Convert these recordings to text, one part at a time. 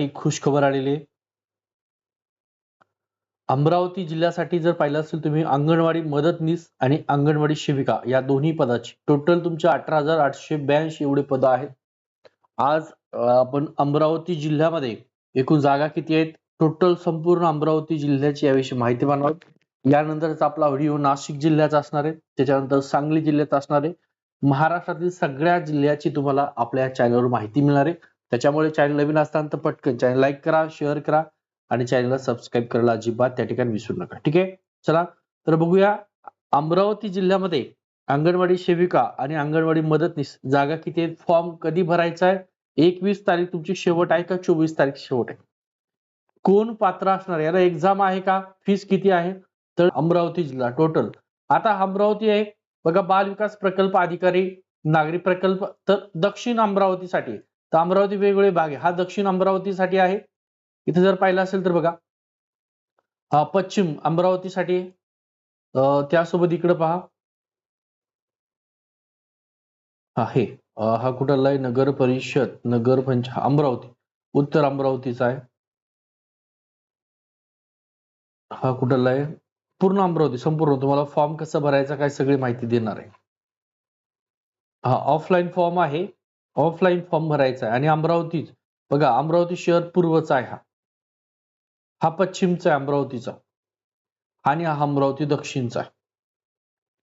जिल्ह्यासाठी खुश खबर आलेली आहे. अमरावती जिल्ह्यासाठी जर पाहिलं असेल तुम्ही अंगणवाडी मदतनीस आणि अंगणवाडी सेविका या दोन्ही पदाची. टोटल तुमच्या अठरा हजार आठशे ब्याऐंशी एवढे पद आहेत. आज आपण अमरावती जिल्ह्यामध्ये एकूण जागा किती आहेत? टोटल संपूर्ण अमरावती जिल्ह्याची याविषयी माहिती बनवा आहोत. यानंतरचा आपला व्हिडिओ नाशिक जिल्ह्याचा असणार आहे. त्याच्यानंतर सांगली जिल्ह्याचा असणार आहे. महाराष्ट्रातील सगळ्या जिल्ह्याची तुम्हाला आपल्या चॅनलवर माहिती मिळणार आहे. त्याच्यामुळे चॅनल नवीन असताना तर पटकन चॅनल लाईक करा शेअर करा आणि चॅनलला सबस्क्राईब करायला अजिबात त्या ठिकाणी विसरू नका. ठीक आहे? चला तर बघूया अमरावती जिल्ह्यामध्ये अंगणवाडी सेविका आणि अंगणवाडी मदतनीस जागा किती आहेत? फॉर्म कधी भरायचा आहे? एकवीस तारीख तुमची शेवट आहे का चोवीस तारीख शेवट आहे? कोण पात्र असणार याला एक्झाम आहे का? फीस किती आहे? तर अमरावती जिल्हा टोटल आता अमरावती आहे. बघा बाल विकास प्रकल्प अधिकारी नागरी प्रकल्प तर दक्षिण अमरावतीसाठी तर अमरावती वेगवेगळे भाग आहे. हा दक्षिण अमरावतीसाठी आहे. इथे जर पाहिलं असेल तर बघा. हा पश्चिम अमरावतीसाठी त्यासोबत इकडे पहा. आहे हा. कुठला आहे नगर परिषद नगर पंच अमरावती. उत्तर अमरावतीचा आहे. हा कुठला आहे पूर्ण अमरावती संपूर्ण. तुम्हाला फॉर्म कसा भरायचा काय सगळी माहिती देणार आहे. हा ऑफलाईन फॉर्म आहे. ऑफलाईन फॉर्म भरायचा आहे. आणि अमरावतीच. बघा अमरावती शहर पूर्वचा आहे हा. हा पश्चिमचा आहे अमरावतीचा. आणि हा अमरावती दक्षिणचा आहे.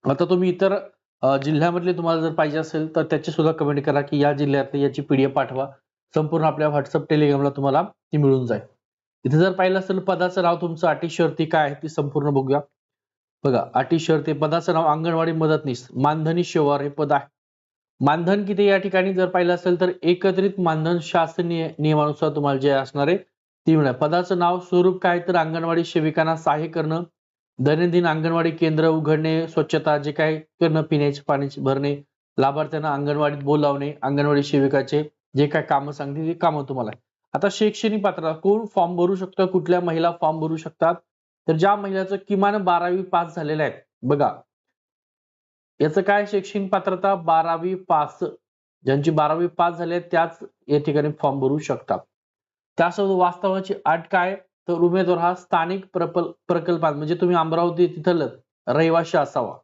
आता तुम्ही इतर जिल्ह्यामधले तुम्हाला जर पाहिजे असेल तर त्याची सुद्धा कमेंट करा की या जिल्ह्यातले याची पीडीएफ पाठवा. संपूर्ण आपल्या व्हॉट्सअप टेलिग्रामला तुम्हाला ती मिळून जाईल. इथे जर पाहिलं असेल पदाचं नाव तुमचं अटी शर्ती काय आहे ती संपूर्ण बघूया. बघा अटी शर्ती पदाचं नाव अंगणवाडी मदतनीस. मानधनी शेवार हे पद आहे. मानधन किती या ठिकाणी जर पाहिलं असेल तर एकत्रित मानधन शासनीय नियमानुसार तुम्हाला जे असणार आहे ती मिळणार. पदाचं नाव स्वरूप काय तर अंगणवाडी सेविकांना सहाय्य करणं दैनंदिन अंगणवाडी केंद्र उघडणे स्वच्छता जे काय करणं पिण्याचे पाणी भरणे लाभार्थ्यांना अंगणवाडीत बोलावणे अंगणवाडी सेविकाचे जे काय कामं सांगतील ते कामं तुम्हाला आता शैक्षणिक पात्रता कोण फॉर्म भरू शकतं कुठल्या महिला फॉर्म भरू शकतात? तर ज्या महिलाचं किमान बारावी पास झालेलं आहे बघा याचं काय शैक्षणिक पात्रता? बारावी पास. ज्यांची बारावी पास झाली त्याच या ठिकाणी फॉर्म भरू शकतात. त्यासोबत वास्तवाची अट काय? तर उमेदवार हा स्थानिक प्रकल्प प्रकल्पात म्हणजे तुम्ही अमरावती तिथल रहिवाशी असावा.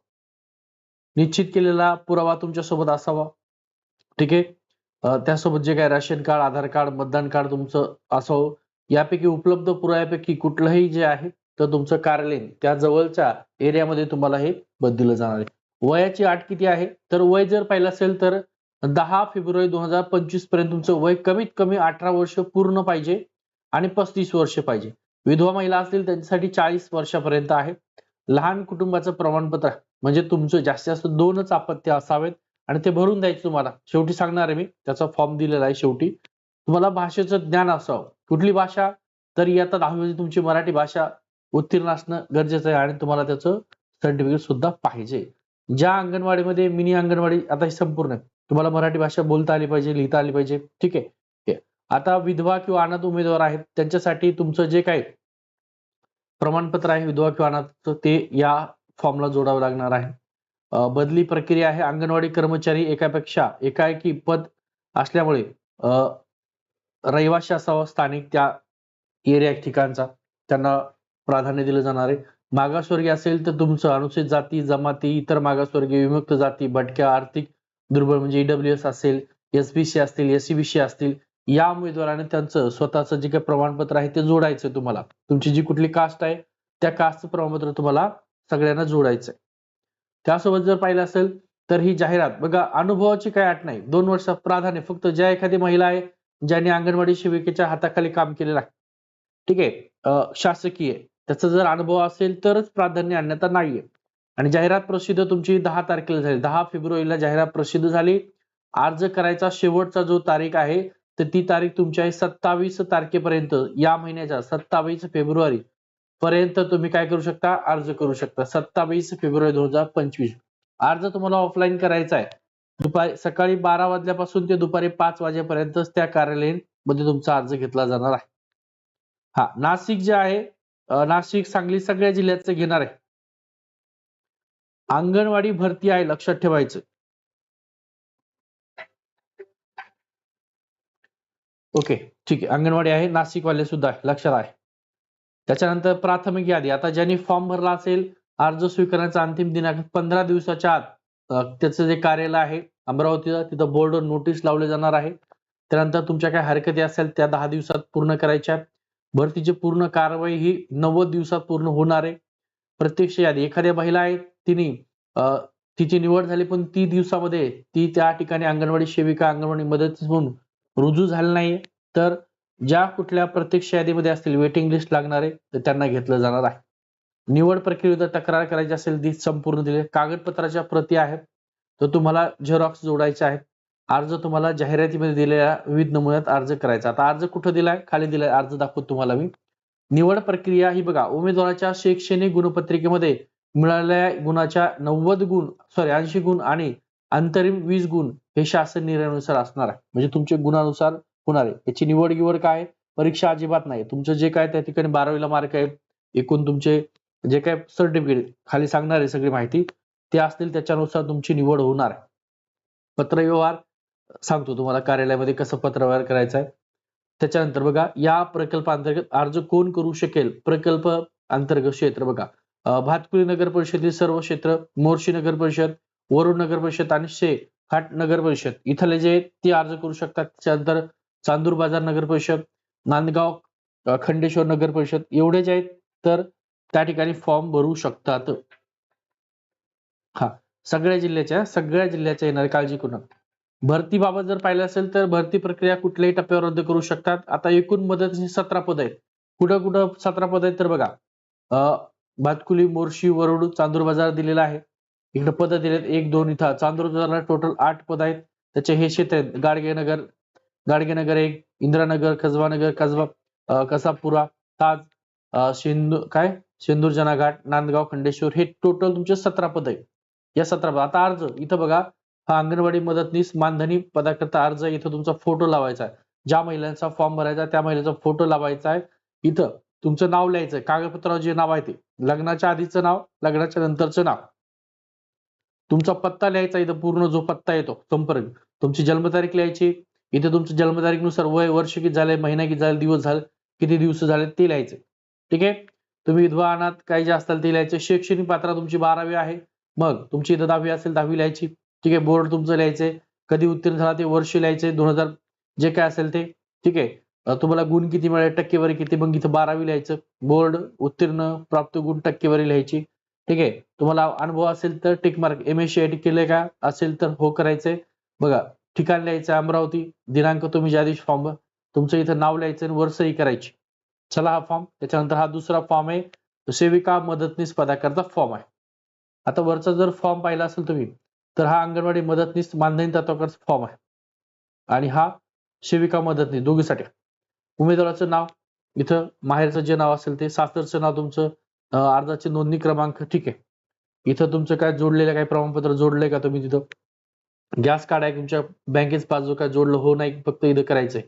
निश्चित केलेला पुरावा तुमच्यासोबत असावा. ठीक आहे? त्यासोबत जे काय राशन कार्ड आधार कार्ड मतदान कार्ड तुमचं असावं. यापैकी उपलब्ध पुराव्यापैकी कुठलंही जे आहे तर तुमचं कार्यालयीन त्या जवळच्या एरियामध्ये तुम्हाला हे बदललं जाणार आहे. वयाची अट किती आहे? तर वय जर पाहिलं असेल तर दहा फेब्रुवारी दोन हजार पंचवीसपर्यंत तुमचं वय कमीत कमी अठरा वर्ष पूर्ण पाहिजे आणि पस्तीस वर्ष पाहिजे. विधवा महिला असतील त्यांच्यासाठी चाळीस वर्षापर्यंत आहे. लहान कुटुंबाचं प्रमाणपत्र म्हणजे तुमचं जास्तीत जास्त दोनच अपत्य असावेत आणि ते भरून द्यायचे तुम्हाला. शेवटी सांगणार आहे मी त्याचा फॉर्म दिलेला आहे शेवटी. तुम्हाला भाषेचं ज्ञान असावं. कुठली भाषा तर इयत्ता दहावीमध्ये म्हणजे तुमची मराठी भाषा उत्तीर्ण असणं गरजेचं आहे आणि तुम्हाला त्याचं सर्टिफिकेट सुद्धा पाहिजे. ज्या अंगणवाडीमध्ये मिनी अंगणवाडी आता संपूर्ण आहे तुम्हाला मराठी भाषा बोलता आली पाहिजे लिहिता आली पाहिजे. ठीक आहे? आता विधवा किंवा अनाथ उमेदवार आहेत त्यांच्यासाठी तुमचं जे काही प्रमाणपत्र आहे विधवा किंवा अनाथ ते या फॉर्मला जोडावं लागणार आहे. बदली प्रक्रिया आहे. अंगणवाडी कर्मचारी एकापेक्षा एकाएकी पद असल्यामुळे अं, रहिवाशी असावा स्थानिक त्या एरिया ठिकाणचा. त्यांना प्राधान्य दिलं जाणार आहे. मागासवर्गीय असेल तर तुमचं अनुसूचित जाती जमाती इतर मागासवर्गीय विमुक्त जाती भटक्या आर्थिक दुर्बल म्हणजे ईडब्ल्यू एस असेल एसबीसी असतील एससीबीसी असतील या उमेदवाराने त्यांचं स्वतःचं जे काही प्रमाणपत्र आहे ते जोडायचं तुम्हाला. तुमची जी कुठली कास्ट आहे त्या कास्टचं प्रमाणपत्र तुम्हाला सगळ्यांना जोडायचं आहे त्यासोबत जर पाहिलं असेल तर ही जाहिरात बघा अनुभवाची काय अट नाही. दोन वर्ष प्राधान्य फक्त ज्या एखादी महिला आहे ज्यांनी अंगणवाडी शिविकेच्या हाताखाली काम केलेलं आहे. ठीक आहे शासकीय त्याचा जर अनुभव असेल तरच प्राधान्य अन्यथा नाहीये. आणि जाहिरात प्रसिद्ध तुमची दहा तारखेला झाली. दहा फेब्रुवारीला जाहिरात प्रसिद्ध झाली. अर्ज करायचा शेवटचा जो तारीख आहे तर ती तारीख तुमची आहे सत्तावीस तारखेपर्यंत. या महिन्याच्या सत्तावीस फेब्रुवारी पर्यंत तुम्ही काय करू शकता? अर्ज करू शकता. सत्तावीस फेब्रुवारी दोन हजार पंचवीस. अर्ज तुम्हाला ऑफलाईन करायचा आहे. दुपारी सकाळी बारा वाजल्यापासून ते दुपारी पाच वाजेपर्यंतच त्या कार्यालयामध्ये तुमचा अर्ज घेतला जाणार आहे. हा नाशिक जे आहे नाशिक सांगली सगळ्या जिल्ह्याचं घेणार आहे. अंगणवाडी भरती आहे लक्षात ठेवायचं. ओके ठीक आहे. अंगणवाडी आहे नाशिकवाले सुद्धा आहे लक्षात आहे. त्याच्यानंतर प्राथमिक यादी. आता ज्यांनी फॉर्म भरला असेल अर्ज स्वीकारण्याचा अंतिम दिनांक पंधरा दिवसाच्या आत त्याचं जे कार्यालय आहे अमरावतीला तिथं बोर्डवर नोटीस लावले जाणार आहे. त्यानंतर तुमच्या काय हरकती असेल त्या दहा दिवसात पूर्ण करायच्या भरतीची पूर्ण कारवाई ही नव्वद दिवसात पूर्ण होणार आहे. प्रत्यक्ष यादी एखाद्या महिला आहे तिने तिची निवड झाली पण ती दिवसामध्ये ती त्या ठिकाणी अंगणवाडी सेविका अंगणवाडी मदतीस म्हणून रुजू झाली नाही तर ज्या कुठल्या प्रत्यक्ष यादीमध्ये असतील वेटिंग लिस्ट लागणारे तर त्यांना घेतलं जाणार आहे. निवड प्रक्रियेत तक्रार करायची असेल ती संपूर्ण दिली कागदपत्राच्या प्रती आहेत तर तुम्हाला झेरॉक्स जोडायचे आहेत. अर्ज तुम्हाला जाहिरातीमध्ये दिलेल्या विविध नमुन्यात अर्ज करायचा. आता अर्ज कुठं दिलाय? खाली दिलाय. अर्ज दाखवतो तुम्हाला मी. निवड प्रक्रिया ही बघा. उमेदवाराच्या शैक्षणिक गुणपत्रिकेमध्ये मिळालेल्या गुणाच्या नव्वद गुण सॉरी ऐंशी गुण आणि अंतरिम वीस गुण हे शासन निर्णयानुसार असणार आहे. म्हणजे तुमच्या गुणानुसार होणार आहे. याची निवड गिवड काय? परीक्षा अजिबात नाही. तुमचं जे काय त्या ठिकाणी बारावीला मार्क आहे एकूण तुमचे जे काय सर्टिफिकेट खाली सांगणार आहे सगळी माहिती. ते असतील त्याच्यानुसार तुमची निवड होणार आहे. पत्रव्यवहार सांगतो तुम्हाला कार्यालयामध्ये कसं पत्रव्यवहार करायचा आहे. त्याच्यानंतर बघा या प्रकल्पांतर्गत अर्ज कोण करू शकेल? प्रकल्प अंतर्गत क्षेत्र बघा. भातकुली नगर परिषदेतील सर्व क्षेत्र मोर्शी नगर परिषद वरुड नगर परिषद आणि शे घाट नगर परिषद. इथले जे आहेत ते अर्ज करू शकतात. त्याच्यानंतर चांदूर बाजार नगर परिषद नांदगाव खंडेश्वर नगर परिषद एवढे जे आहेत तर त्या ठिकाणी फॉर्म भरू शकतात. हा सगळ्या जिल्ह्याच्या सगळ्या जिल्ह्याच्या येणार काळजी करू नका भरतीबाबत जर पाहिलं असेल तर भरती प्रक्रिया कुठल्याही टप्प्यावर रद्द करू शकतात. आता एकूण मदत सतरा पद आहेत. कुठं कुठं सतरा पद आहेत तर बघा अं, भातकुली मोर्शी वरुड चांदूर बाजार दिलेला आहे. इकडे पद दिलेत एक दोन इथं. चांदूर बाजारला टोटल आठ पद आहेत. त्याचे हे क्षेत्र आहेत. गाडगेनगर गाडगेनगर एक इंदिरानगर कसबानगर कसबा कसापुरा ताज सिंधू काय? सिंदूरजना जनाघाट नांदगाव खंडेश्वर हे टोटल तुमचे सतरा पद आहे या सतरा पद. आता अर्ज इथं बघा हा अंगणवाडी मदतनीस मानधनी पदाकरता अर्ज इथं तुमचा फोटो लावायचा आहे. ज्या महिलांचा फॉर्म भरायचा आहे, त्या महिलेचा फोटो लावायचा आहे. इथं तुमचं नाव लिहायचं कागदपत्रावर जे नाव आहे ते. लग्नाच्या आधीचं नाव लग्नाच्या नंतरचं नाव. तुमचा पत्ता लिहायचा इथं पूर्ण जो पत्ता येतो संपर्क तुमची जन्मतारीख लिहायची. इथे तुमच्या जन्मतारीखनुसार वय वर्ष किती झाले महिना किती झाले दिवस झाले किती दिवस झाले ते लिहायचे. ठीक आहे? तुम्ही विधवा अनाथ काही जे असताल ते लिहायचे. शैक्षणिक पात्र तुमची बारावी आहे. मग तुमची इथं दहावी असेल दहावी लिहायची. ठीक आहे बोर्ड तुमचं लिहायचंय. कधी उत्तीर्ण झाला ते वर्ष लिहायचे दोन हजार जे काय असेल ते. ठीक आहे तुम्हाला गुण किती मिळाले टक्केवारी किती मग इथं बारावी लिहायचं. बोर्ड उत्तीर्ण प्राप्त गुण टक्केवारी लिहायची. ठीक आहे तुम्हाला अनुभव असेल तर tick mark M S C केलंय का? असेल तर हो करायचंय. बघा ठिकाण लिहायचं अमरावती दिनांक तुम्ही ज्या दिवशी फॉर्म तुमचं इथं नाव लिहायचं आणि वर करायची. चला हा फॉर्म त्याच्यानंतर हा दुसरा फॉर्म आहे. सेविका मदतनीस पदाकरता फॉर्म आहे. आता वरचा जर फॉर्म पाहिला असेल तुम्ही तर हा अंगणवाडी मदतनीस मानधनी तत्वाकरता फॉर्म आहे. आणि हा सेविका मदतनीस दोघीसाठी उमेदवाराचं नाव इथं माहेरचं जे नाव असेल ते सासरचं नाव तुमचं अर्जाचे नोंदणी क्रमांक ठीक आहे. इथं तुमचं काय जोडलेलं काही प्रमाणपत्र जोडलंय का तुम्ही तिथं? गॅस कार्ड आहे तुमच्या बँकेच पासबुक काय जोडलं हो नाही फक्त इथं करायचंय.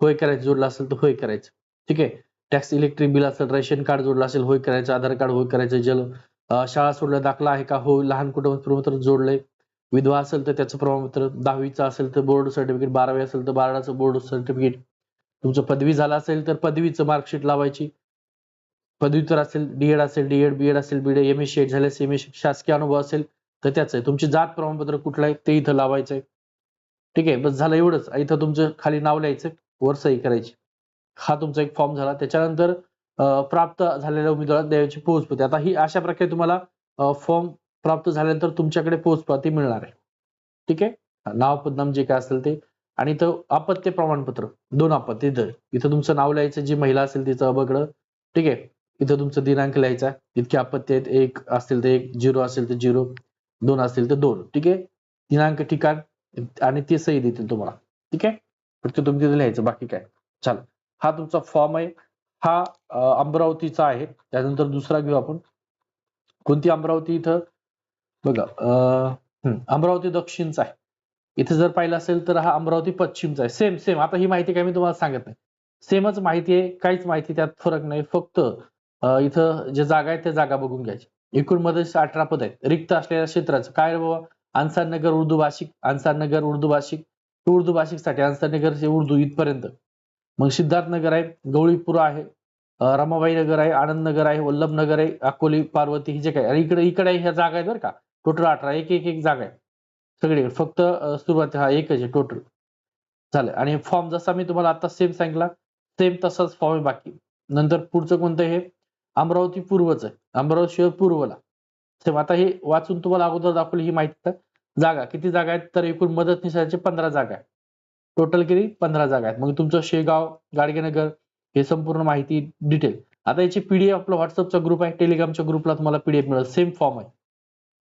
होय करायचं जोडलं असेल तर होय करायचं. ठीक आहे? टॅक्स इलेक्ट्रिक बिल असेल रेशन कार्ड जोडलं असेल होय करायचं. आधार कार्ड होय करायचं जल शाळा सोडलं दाखला आहे का? हो लहान कुटुंब प्रमाणपत्र जोडलंय. विधवा असेल तर त्याचं प्रमाणपत्र दहावीचं असेल तर बोर्ड सर्टिफिकेट बारावी असेल तर बाराचं बोर्ड सर्टिफिकेट तुमचं पदवी झालं असेल तर पदवीचं मार्कशीट लावायची. पदव्युत्तर असेल डीएड असेल डीएड बीएड असेल बीएड एम एस झाले एम एस शासकीय अनुभव असेल तर त्याचं आहे. तुमची जात प्रमाणपत्र कुठलं आहे ते इथं लावायचं आहे. ठीक आहे बस झालं एवढंच. इथं तुमचं खाली नाव लिहायचं वर सही करायची. हा तुमचा एक फॉर्म झाला. त्याच्यानंतर प्राप्त झालेल्या उमेदवारात द्यायची पोहोचपती आता ही अशा प्रकारे तुम्हाला फॉर्म प्राप्त झाल्यानंतर तुमच्याकडे पोचपाती मिळणार आहे. ठीक आहे? नाव पदनाम जे काय असेल ते. आणि इथं अपत्य प्रमाणपत्र दोन अपत्य इथं इथं तुमचं नाव लिहायचं जी महिला असेल तिचं अबगड ठीक आहे? इथं तुमचं दिनांक लिहायचा इतके अपत्य आहेत. एक असतील तर एक झिरो असेल तर झिरो दोन असतील तर दोन. ठीक आहे? दिनांक ठिकाण आणि ते सही देतील तुम्हाला. ठीक आहे? फक्त तुम्ही तिथे लिहायचं बाकी काय? चाल हा तुमचा फॉर्म आहे. हा अमरावतीचा आहे. त्यानंतर दुसरा घेऊ आपण. कोणती अमरावती इथं? बघा अं, हम्म, अमरावती दक्षिणचा आहे. इथे जर पाहिलं असेल तर हा अमरावती पश्चिमचा आहे. सेम सेम आता ही माहिती काय मी तुम्हाला सांगत नाही. सेमच माहिती आहे काहीच माहिती त्यात फरक नाही. फक्त इथं जे जागा आहे त्या जागा बघून घ्यायची एकूणमध्ये अठरा पद आहेत. रिक्त असलेल्या क्षेत्राचं काय रे बाबा? अन्सार नगर उर्दू भाषिक अन्सार नगर उर्दू भाषिक. उर्दू भाषिकसाठी नगर उर्दू इथपर्यंत. मग सिद्धार्थ नगर आहे गवळीपुरा आहे रमाबाई नगर आहे आनंद नगर आहे वल्लभ नगर आहे अकोली पार्वती ही जे काय इकडे इकडे ह्या जागा आहेत बरं का. टोटल अठरा एक एक एक जागा आहे. सगळीकडे फक्त सुरुवात हा एकच आहे टोटल. झालं. आणि फॉर्म जसा मी तुम्हाला आता सेम सांगितला सेम तसाच फॉर्म आहे बाकी. नंतर पुढचं कोणतं हे अमरावती पूर्वच आहे. अमरावती शहर पूर्वला. सेम आता हे वाचून तुम्हाला अगोदर दाखवली ही माहिती तर. जागा किती जागा आहेत? तर एकूण मदत मदतनीसाचे पंधरा जागा आहेत. टोटल किती? पंधरा जागा आहेत. मग तुमचं शेगाव गाडगेनगर हे संपूर्ण माहिती डिटेल आता याची पीडीएफ आपला व्हॉट्सअपचा ग्रुप आहे टेलिग्रामच्या ग्रुपला तुम्हाला पीडीएफ मिळेल. सेम फॉर्म आहे.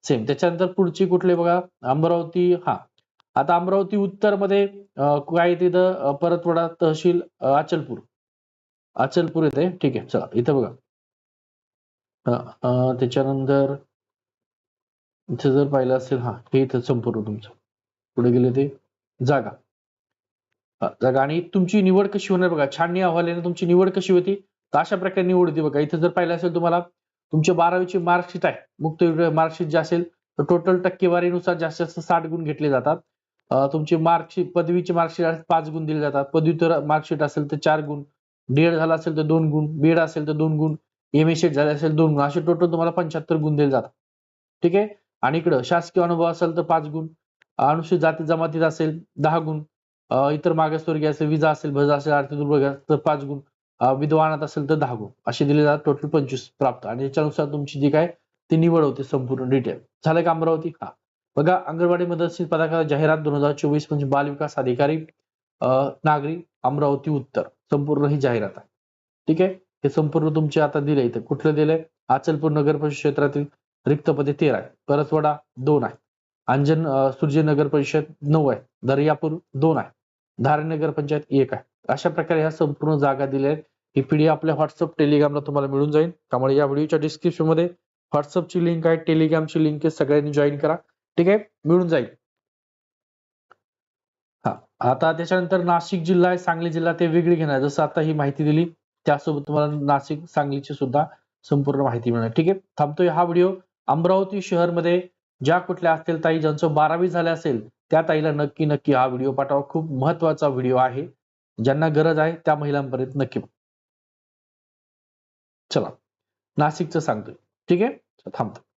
सेम त्याच्यानंतर पुढची कुठले बघा? अमरावती हा. आता अमरावती उत्तरमध्ये काय तिथं परतवाडा तहसील अचलपूर. अचलपूर येते. ठीक आहे. चला इथं बघा. त्याच्यानंतर इथे जर पाहिलं असेल हा हे इथं संपूर्ण तुमचं. पुढे गेले ते. जागा. जागा. आणि तुमची निवड कशी होणार बघा? छाननी अहवालाने तुमची निवड कशी होती? तर अशा प्रकारे निवड होती बघा. इथे जर पाहिलं असेल तुम्हाला तुमचे बारावीची मार्कशीट आहे. मुक्त मार्कशीट जे असेल तर टोटल टक्केवारीनुसार जास्तीत जास्त साठ गुण घेतले जातात. तुमचे तुमची मार्कशीट पदवीची मार्कशीट पाच गुण दिले जातात. पदव्युत्तर मार्कशीट असेल तर चार गुण. डीएड झाला असेल तर दोन गुण. बीएड असेल तर दोन गुण. एम एस झाले असेल दोन गुण. असे टोटल तुम्हाला पंच्याहत्तर गुण दिले जातात. ठीक आहे? आणि इकडं शासकीय अनुभव असेल तर पाच गुण. अनुसूचित जाती जमातीत असेल दहा गुण. इतर मागासवर्गीय असेल विजा असेल भजा असेल आर्थिक दुर्बळ तर पाच गुण. विद्वानात असेल तर दहा गुण. असे दिले जातात. टोटल पंचवीस प्राप्त. आणि याच्यानुसार तुमची जी काय ती निवड होते संपूर्ण डिटेल झालं का अमरावती? हा. बघा अंगणवाडी मदतशील पदाकार जाहिरात दोन हजार चोवीस म्हणजे बाल विकास अधिकारी नागरी अमरावती उत्तर. संपूर्ण ही जाहिरात आहे. ठीक आहे? हे संपूर्ण तुमचे आता दिले इथे. कुठलं दिलंय? अचलपूर नगर परिषद क्षेत्रातील रिक्त पदे तेरा आहे. परसवाडा दोन आहे. अंजन अं, सुर्जे नगर परिषद नऊ आहे. दर्यापूर दोन आहे. धारण नगर पंचायत एक आहे. अशा प्रकारे ह्या संपूर्ण जागा दिल्या आहेत. ही पीडीएफ आपल्या व्हॉट्सअप टेलिग्रामला तुम्हाला मिळून जाईल. त्यामुळे या व्हिडिओच्या डिस्क्रिप्शनमध्ये व्हॉट्सअपची लिंक आहे टेलिग्रामची लिंक आहे सगळ्यांनी जॉईन करा. ठीक आहे? मिळून जाईल. हा आता त्याच्यानंतर नाशिक जिल्हा आहे सांगली जिल्हा ते वेगळी घेणार. जसं आता ही माहिती दिली त्यासोबत तुम्हाला नाशिक सांगलीची सुद्धा संपूर्ण माहिती मिळणार. ठीक आहे? थांबतोय हा व्हिडिओ. अमरावती शहरमध्ये ज्या कुठल्या असतील ताई ज्यांचं बारावी झाल्या असेल त्या ताईला नक्की नक्की हा व्हिडिओ पाठवा. खूप महत्त्वाचा व्हिडिओ आहे. ज्यांना गरज आहे त्या महिलांपर्यंत नक्की चला. नाशिकचं सांगतोय. ठीक आहे? थांबतो.